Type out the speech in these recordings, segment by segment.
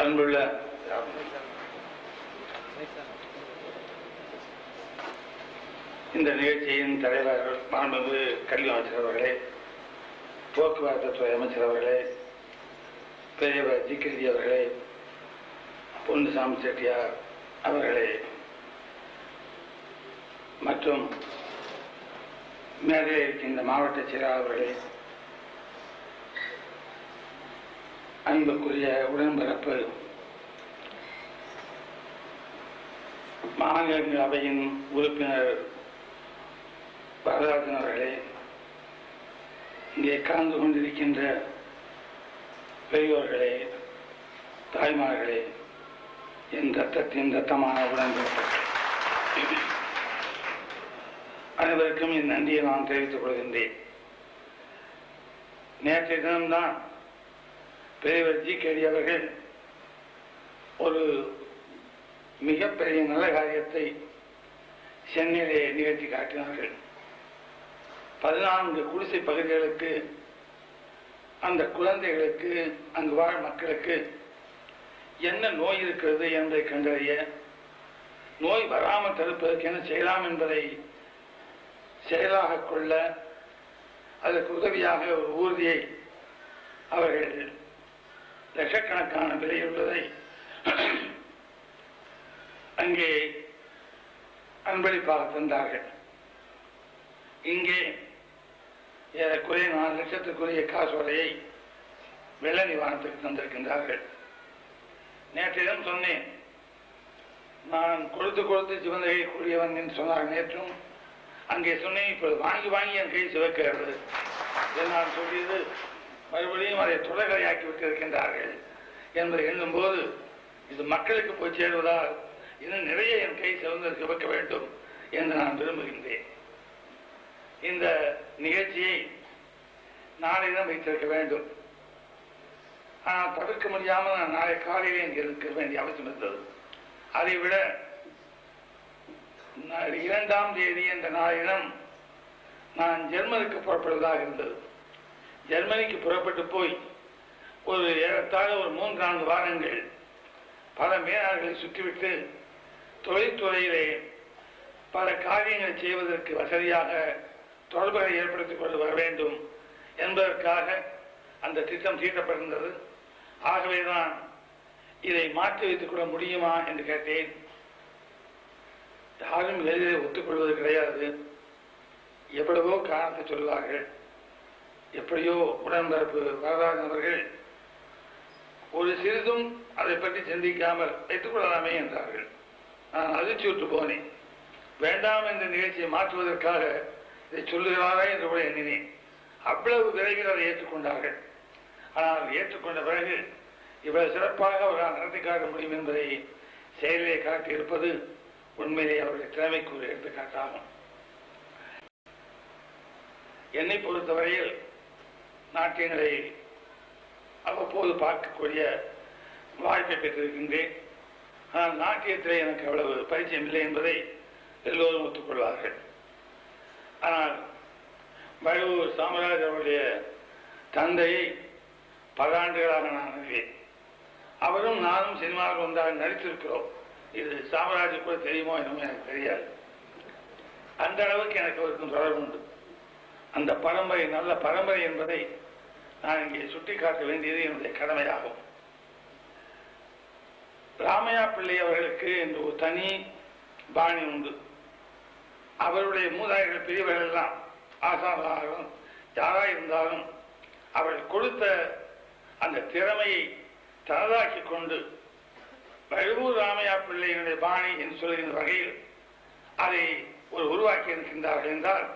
அன்புள்ள இந்த நிகழ்ச்சியின் தலைவர் மாண்புமிகு கல்வி அமைச்சர் அவர்களே போக்குவரத்து துறை அமைச்சர் அவர்களே பெரியவர் ஜிகிருதி அவர்களே பொன்னுசாமி செட்டியார் அவர்களே மற்றும் மேலே இருக்கின்ற மாவட்ட செயலாளர்களே அவர்களே அன்புக்குரிய உடன்பிறப்பு. மாநிலங்களவையின் உறுப்பினர் வரதராஜன் அவர்களே இங்கே கலந்து கொண்டிருக்கின்ற பெரியோர்களே தாய்மார்களே என் ரத்தத்தின் ரத்தமான உடன்பிறப்பு. அனைவருக்கும் என் நன்றியை நான் தெரிவித்துக் கொள்கின்றேன். நேற்றைய தினம்தான் பெரியவர் ஜி கேடி அவர்கள் ஒரு மிகப்பெரிய நல்ல காரியத்தை சென்னையிலே நிகழ்த்தி காட்டினார்கள். பதினான்கு குடிசை பகுதிகளுக்கு அந்த குழந்தைகளுக்கு அங்கு வாழ் மக்களுக்கு என்ன நோய் இருக்கிறது என்பதை கண்டறிய நோய் வராமல் தடுப்பதற்கு என்ன செய்யலாம் என்பதை செயலாக கொள்ள அதற்கு உதவியாக ஒரு ஊர்தியை அவர்கள் லட்சக்கணக்கான விலையுள்ளதை அங்கே அன்பளிப்பாக தந்தார்கள். இங்கே ஏறக்குறைய நாலு லட்சத்துக்குரிய காசோலையை வெள்ள நிவாரணத்துக்கு தந்திருக்கின்றார்கள். நேற்றிடம் சொன்னேன் நான் கொடுத்து கொடுத்து சிவந்தகை கூடியவன் என்று சொன்னார். நேற்றும் அங்கே சொன்னேன் இப்பொழுது வாங்கி வாங்கி என் கை சிவக்கிறது. என்று நான் சொல்லியது மறுபடியும் அதை தொடர்கரையாக்கி விட்டிருக்கின்றார்கள் என்பதை எண்ணும்போது இது மக்களுக்கு போய் சேருவதால் இன்னும் நிறைய என் கை சிவந்து சிவக்க வேண்டும் என்று நான் விரும்புகின்றேன். இந்த நிகழ்ச்சியை நாளையிடம் வைத்திருக்க வேண்டும். ஆனால் தவிர்க்க முடியாமல் நான் நாளை காலையிலே இங்கே இருக்க வேண்டிய அவசியம் இருந்தது. அதை விட இரண்டாம் தேதி என்ற நாளிடம் நான் ஜெர்மனுக்கு புறப்படுவதாக இருந்தது. ஜெர்மனிக்கு புறப்பட்டு போய் ஒரு ஏறத்தாழ ஒரு மூன்று நான்கு வாரங்கள் பல மேலாளர்களை சுற்றிவிட்டு தொழில்துறையிலே பல காரியங்களை செய்வதற்கு வசதியாக தொடர்புகளை ஏற்படுத்திக் கொண்டு வர வேண்டும் என்பதற்காக அந்த திட்டம் தீட்டப்பட்டிருந்தது. ஆகவேதான் இதை மாற்றி வைத்துக் கொள்ள முடியுமா என்று கேட்டேன். யாரும் எளிதில் ஒத்துக்கொள்வது கிடையாது. எவ்வளவோ காரணத்தை சொல்வார்கள் எப்படியோ உடன்பரப்பு வரதாஜன் அவர்கள் ஒரு சிறிதும் அதை பற்றி சிந்திக்காமல் வைத்துக் கொள்ளலாமே என்றார்கள். நான் அதிர்ச்சியுற்று போனேன். வேண்டாம் என்ற நிகழ்ச்சியை மாற்றுவதற்காக இதை சொல்லுகிறாரா என்று கூட எண்ணினேன். அவ்வளவு விரைவில் அதை ஏற்றுக்கொண்டார்கள். ஆனால் ஏற்றுக்கொண்ட பிறகு இவ்வளவு சிறப்பாக அவர்களால் நடத்தி காட்ட முடியும் என்பதை செயலிலே காட்டியிருப்பது உண்மையிலே அவருடைய திறமைக்கு ஒரு எடுத்துக்காட்டாகும். என்னை பொறுத்தவரையில் நாட்டியங்களை அவ்வப்போது பார்க்கக்கூடிய வாய்ப்பை பெற்றிருக்கின்றேன். ஆனால் நாட்டியத்திலே எனக்கு அவ்வளவு பரிச்சயம் இல்லை என்பதை எல்லோரும் ஒத்துக்கொள்வார்கள். ஆனால் வழுவூர் சாமராஜ் அவருடைய தந்தையை பல ஆண்டுகளாக நான் அறிவேன். அவரும் நானும் சினிமாவில் ஒன்றாக நடித்திருக்கிறோம். இது சாமராஜ் கூட தெரியுமோ என்னமோ எனக்கு தெரியாது. அந்த அளவுக்கு எனக்கு அவருக்கும் தொடர்பு உண்டு அந்த பரம்பரை நல்ல பரம்பரை என்பதை நான் இங்கே சுட்டிக்காட்ட வேண்டியது என்னுடைய கடமையாகும். ராமையா பிள்ளை அவர்களுக்கு என்று ஒரு தனி பாணி உண்டு. அவருடைய மூதாதைகள் பெரியவர்கள் எல்லாம் ஆசானாலும் யாரா இருந்தாலும் அவர்கள் கொடுத்த அந்த திறமையை தனதாக்கி கொண்டு வழுவூர் ராமையா பிள்ளையினுடைய பாணி என்று சொல்கின்ற வகையில் அதை ஒரு உருவாக்கி இருக்கின்றார்கள் என்றால்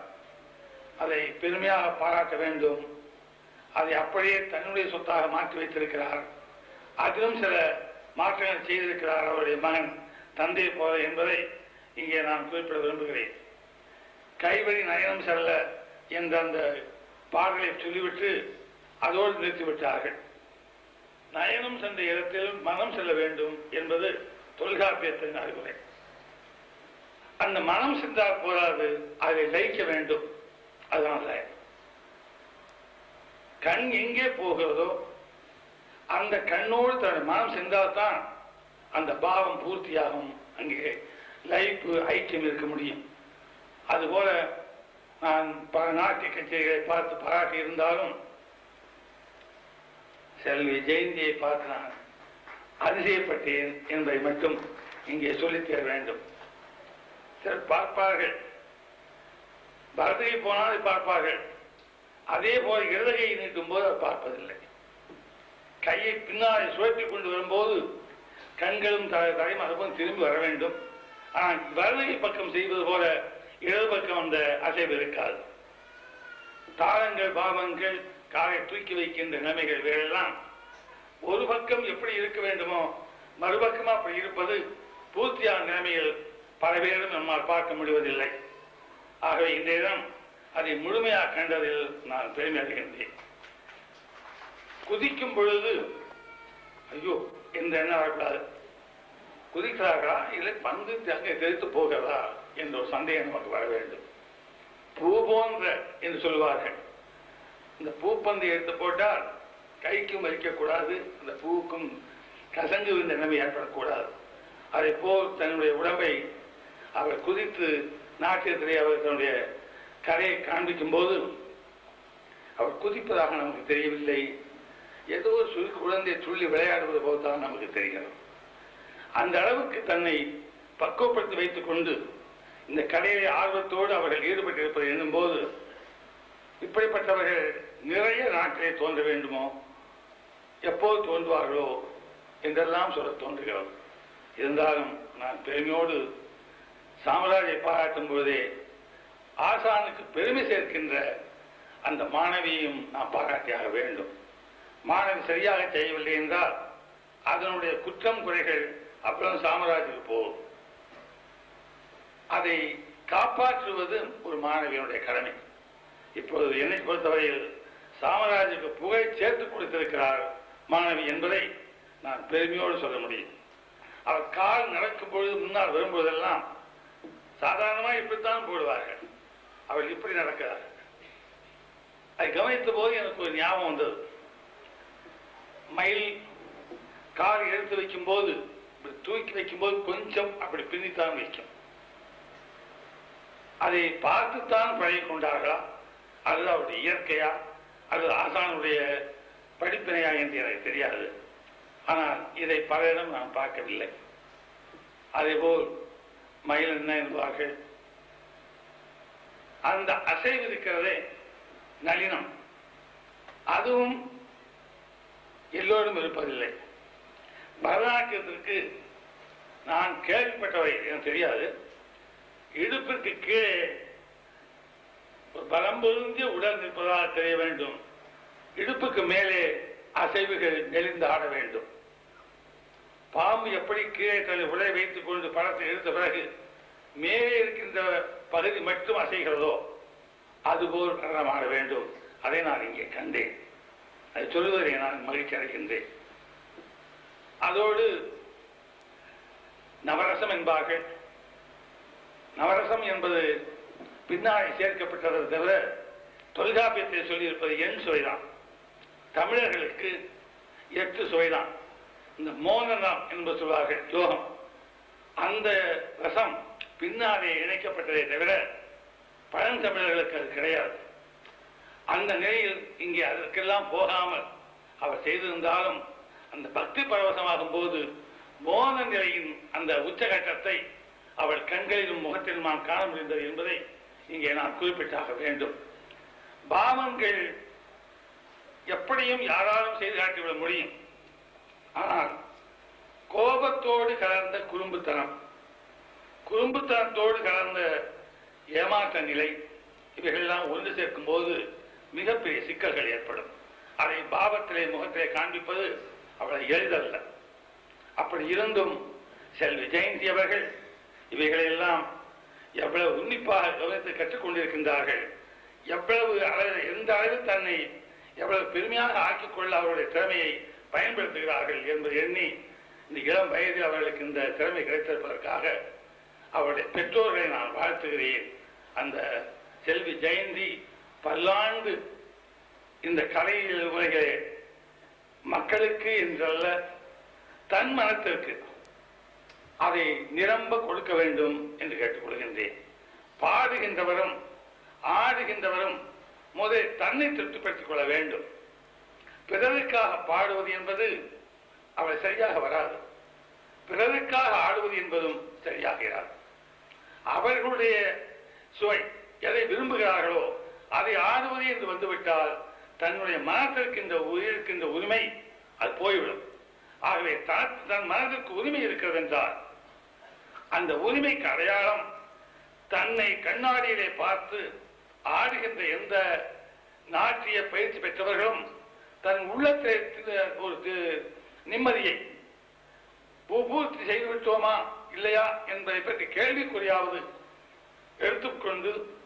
அதை பெருமையாக பாராட்ட வேண்டும். அதை அப்படியே தன்னுடைய சொத்தாக மாற்றி வைத்திருக்கிறார். அதிலும் சில மாற்றங்கள் செய்திருக்கிறார் அவருடைய மகன் தந்தை போல என்பதை இங்கே நான் குறிப்பிட விரும்புகிறேன். கைவழி நயனம் செல்ல என்ற அந்த பாடலை சொல்லிவிட்டு அதோடு நிறுத்திவிட்டார்கள். நயனம் சென்ற இடத்தில் மனம் செல்ல வேண்டும் என்பது தொல்காப்பியத்தின் அறிவுரை. அந்த மனம் சென்றால் போதாது அதை லயிக்க வேண்டும். அதனால. கண் எங்கே போகிறதோ அந்த கண்ணோடு தன் மனம் சென்றால்தான் அந்த பாவம் பூர்த்தியாகும். அங்கே லைஃப் ஐக்கியம் இருக்க முடியும். அதுபோல நான் பல நாட்டிய கச்சேரிகளை பார்த்து பாராட்டி இருந்தாலும் செல்வி ஜெயந்தியை பார்த்து நான் அதிசயப்பட்டேன் என்பதை மட்டும் இங்கே சொல்லித்தர வேண்டும். சிலர் பார்ப்பார்கள். பரதகை போனால் பார்ப்பார்கள். அதே போல இடதுகையை நீட்டும் போது அதை பார்ப்பதில்லை. கையை பின்னாலே சுழற்றி கொண்டு வரும்போது கண்களும் தலை தலையும் அதுபோல் திரும்பி வர வேண்டும். ஆனால் வலதுகை பக்கம் செய்வது போல இடது பக்கம் அந்த அசைவு இருக்காது. தாளங்கள் பாவங்கள் காலை தூக்கி வைக்கின்ற நிலைமைகள் வேறெல்லாம் ஒரு பக்கம் எப்படி இருக்க வேண்டுமோ மறுபக்கமாக அப்படி இருப்பது பூர்த்தியான நிலைமைகள் பல பேரும் நம்மால் பார்க்க முடிவதில்லை. ஆகவே இன்றைய தினம் அதை முழுமையாக கண்டதில் நான் பெருமை அடைகின்றேன். குதிக்கும் பொழுது ஐயோ இந்த எண்ணம் வரக்கூடாது. குதிக்கிறார்களா இல்லை பந்து அங்கே தெரித்து போகிறதா என்ற ஒரு சந்தேகம் நமக்கு வர வேண்டும். பூ போன்ற என்று சொல்வார்கள் இந்த பூப்பந்து எடுத்து போட்டால் கைக்கும் வைக்கக்கூடாது அந்த பூவுக்கும் கசங்கு விழுந்த நிலைமை ஏற்படக்கூடாது. அதை போல் தன்னுடைய உடம்பை அவர் குதித்து நாட்டியத்திலே அவர் தன்னுடைய கலையை காண்பிக்கும் போது அவர் குதிப்பதாக நமக்கு தெரியவில்லை. ஏதோ ஒரு சிறு குழந்தை துள்ளி விளையாடுவது போல் தான் நமக்கு தெரிகிறது. அந்த அளவுக்கு தன்னை பக்குவப்படுத்தி வைத்துக் கொண்டு இந்த கலையை ஆர்வத்தோடு அவர்கள் ஈடுபட்டிருப்பதை எண்ணும்போது இப்படிப்பட்டவர்கள் நிறைய நாட்டிலே தோன்ற வேண்டுமோ எப்போது தோன்றுவார்களோ என்றெல்லாம் சொல்ல தோன்றுகிறது. இருந்தாலும் நான் பெருமையோடு சாம்ராஜை பாராட்டும் பொழுதே ஆசானுக்கு பெருமை சேர்க்கின்ற அந்த மாணவியையும் நாம் பாராட்டியாக வேண்டும். மாணவி சரியாக செய்யவில்லை என்றால் அதனுடைய குற்றம் குறைகள் அப்புறம் சாம்ராஜுக்கு போகும். அதை காப்பாற்றுவது ஒரு மாணவியனுடைய கடமை. இப்போது என்னை பொறுத்தவரையில் சாமராஜுக்கு புகை சேர்த்து கொடுத்திருக்கிறார் மாணவி என்பதை நான் பெருமையோடு சொல்ல முடியும். அவர் கால் நடக்கும் பொழுது முன்னால் வரும்போதெல்லாம் சாதாரணமாக இப்படித்தான் போடுவார்கள். அவள் இப்படி நடக்கிறார்கள். அதை கவனித்த போது எனக்கு ஒரு ஞாபகம் வந்தது. மயில் கார் எடுத்து வைக்கும் போது இப்படி தூக்கி வைக்கும் போது கொஞ்சம் அப்படி பின்னித்தான் வைக்கும் அதை பார்த்துத்தான் பழகி கொண்டார்களா? அல்லது அவருடைய இயற்கையா? அல்லது ஆசானுடைய படிப்பினையா என்று எனக்கு தெரியாது. ஆனால் இதை பல இடம் நான் பார்க்கவில்லை. அதேபோல் மயில் என்ன என்பார்கள்? அந்த அசைவு இருக்கிறதே நளினம். அதுவும் எல்லோரும் இருப்பதில்லை. பரதநாட்டியத்திற்கு நான் கேள்விப்பட்டவை எனக்கு தெரியாது. இடுப்பிற்கு கீழே ஒரு பலம் பொருந்திய உடல் நிற்பதாக தெரிய வேண்டும். இடுப்புக்கு மேலே அசைவுகள் நெளிந்து ஆட வேண்டும். பாம்பு எப்படி கீழே தன்னை உடலை வைத்துக் கொண்டு படத்தை எடுத்த பிறகு மேலே இருக்கின்ற பகுதி மட்டும் அசைகிறதோ அதுபோல் போல் ஆட வேண்டும். அதை நான் இங்கே கண்டேன். அதை சொல்லுவதை நான் மகிழ்ச்சி அடைகின்றேன். அதோடு நவரசம் என்பார்கள். நவரசம் என்பது பின்னாடி சேர்க்கப்பட்டதை தவிர தொல்காப்பியத்தை சொல்லியிருப்பது எண் சுவைதான். தமிழர்களுக்கு எட்டு சுவைதான். இந்த மோகனம் என்பது சொல்வார்கள் யோகம் அந்த ரசம் பின்னாலே இணைக்கப்பட்டதை தவிர பழந்தமிழர்களுக்கு அது கிடையாது. அந்த நிலையில் இங்கே அதற்கெல்லாம் போகாமல் அவர் செய்திருந்தாலும் அந்த பக்தி பரவசமாகும் போது மோன நிலையின் அந்த உச்சகட்டத்தை அவள் கண்களிலும் முகத்திலும் நான் காண முடிந்தது என்பதை இங்கே நான் குறிப்பிட்டாக வேண்டும். பாவங்கள் எப்படியும் யாராலும் செய்து காட்டிவிட முடியும். ஆனால் கோபத்தோடு கலந்த குறும்புத்தனம் குறும்புத்தனத்தோடு கலந்த ஏமாற்ற நிலை இவைகளெல்லாம் ஒன்று சேர்க்கும் போது மிகப்பெரிய சிக்கல்கள் ஏற்படும். அதை பாவத்திலே முகத்திலே காண்பிப்பது அவ்வளவு எளிதல்ல. அப்படி இருந்தும் செல்வி ஜெயந்தி அவர்கள் இவைகளெல்லாம் எவ்வளவு உன்னிப்பாக கவனித்து கற்றுக்கொண்டிருக்கின்றார்கள் எவ்வளவு அளவு எந்த அளவில் தன்னை எவ்வளவு பெருமையாக ஆக்கிக்கொள்ள அவருடைய திறமையை பயன்படுத்துகிறார்கள் என்பதை எண்ணி இந்த இளம் வயதில் அவர்களுக்கு இந்த திறமை கிடைத்திருப்பதற்காக அவருடைய பெற்றோர்களை நான் வாழ்த்துகிறேன். அந்த செல்வி ஜெயந்தி பல்லாண்டு இந்த கலையில் உலகிலே மக்களுக்கு என்றல்ல தன் மனத்திற்கு அதை நிரம்ப கொடுக்க வேண்டும் என்று கேட்டுக்கொள்கின்றேன். பாடுகின்றவரும் ஆடுகின்றவரும் முதலில் தன்னை திருப்திப்படுத்திக் கொள்ள வேண்டும். பிறருக்காக பாடுவது என்பது அவள் சரியாக வராது. பிறருக்காக ஆடுவது என்பதும் சரியாக இராது அவர்களுடைய சுவை எதை விரும்புகிறார்களோ அதை ஆடுவது என்று வந்துவிட்டால் தன்னுடைய மனத்திற்கின்ற உயிருக்கின்ற உரிமை அது போய்விடும். ஆகவே தனக்கு தன் மனதிற்கு உரிமை இருக்கிறது என்றால் அந்த உரிமைக்கு அடையாளம் தன்னை கண்ணாடியிலே பார்த்து ஆடுகின்ற எந்த நாட்டிய பயிற்சி பெற்றவர்களும் தன் உள்ளத்தில் ஒரு நிம்மதியை பூ- பூர்த்தி இல்லையா என்பதை பற்றி கேள்விக்குறியாவது எடுத்துக்கொண்டு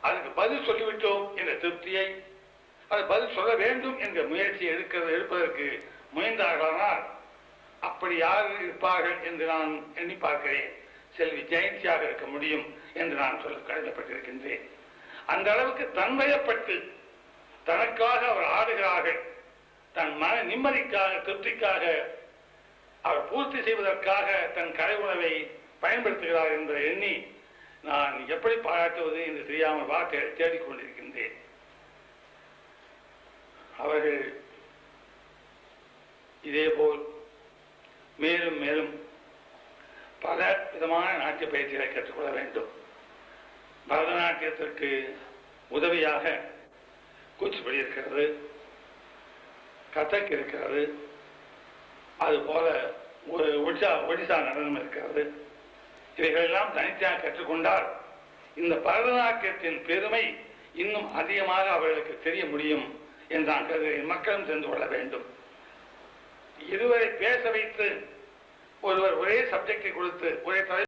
அதுக்கு பதில் சொல்லிவிட்டோம் என்ற திருப்தியை அது பதில் சொல்ல வேண்டும் என்ற முயற்சியை எடுக்கிறது எடுப்பதற்கு முயன்றார்களானால் அப்படி யார் இருப்பார்கள் என்று நான் எண்ணி பார்க்கிறேன். செல்வி ஜெயந்தியாக இருக்க முடியும் என்று நான் சொல்ல கருதப்பட்டிருக்கின்றேன். அந்த அளவுக்கு தன்மையப்பட்டு தனக்காக அவர் ஆடுகிறார்கள். தன் மன நிம்மதிக்காக திருப்திக்காக அவர் பூர்த்தி செய்வதற்காக தன் கலை உணவை பயன்படுத்துகிறார் என்பதை எண்ணி நான் எப்படி பாராட்டுவது என்று தெரியாமல் வார்த்தைகள் தேடிக்கொண்டிருக்கின்றேன். அவர்கள் இதேபோல் மேலும் மேலும் பல விதமான நாட்டிய பயிற்சிகளை கற்றுக்கொள்ள வேண்டும். பரதநாட்டியத்திற்கு உதவியாக கூச்சிப்படி இருக்கிறது கதக் இருக்கிறது அதுபோல ஒரு ஒடிசா ஒடிசா நடனம் இருக்கிறது இவைகளெல்லாம் தனித்தனியாக கற்றுக்கொண்டால் இந்த பரதநாட்டியத்தின் பெருமை இன்னும் அதிகமாக அவர்களுக்கு தெரிய முடியும் என்று நான் கருதுகிறேன் மக்களும் தெரிந்து கொள்ள வேண்டும். இருவரை பேச வைத்து ஒருவர் ஒரே சப்ஜெக்டை கொடுத்து ஒரே தலை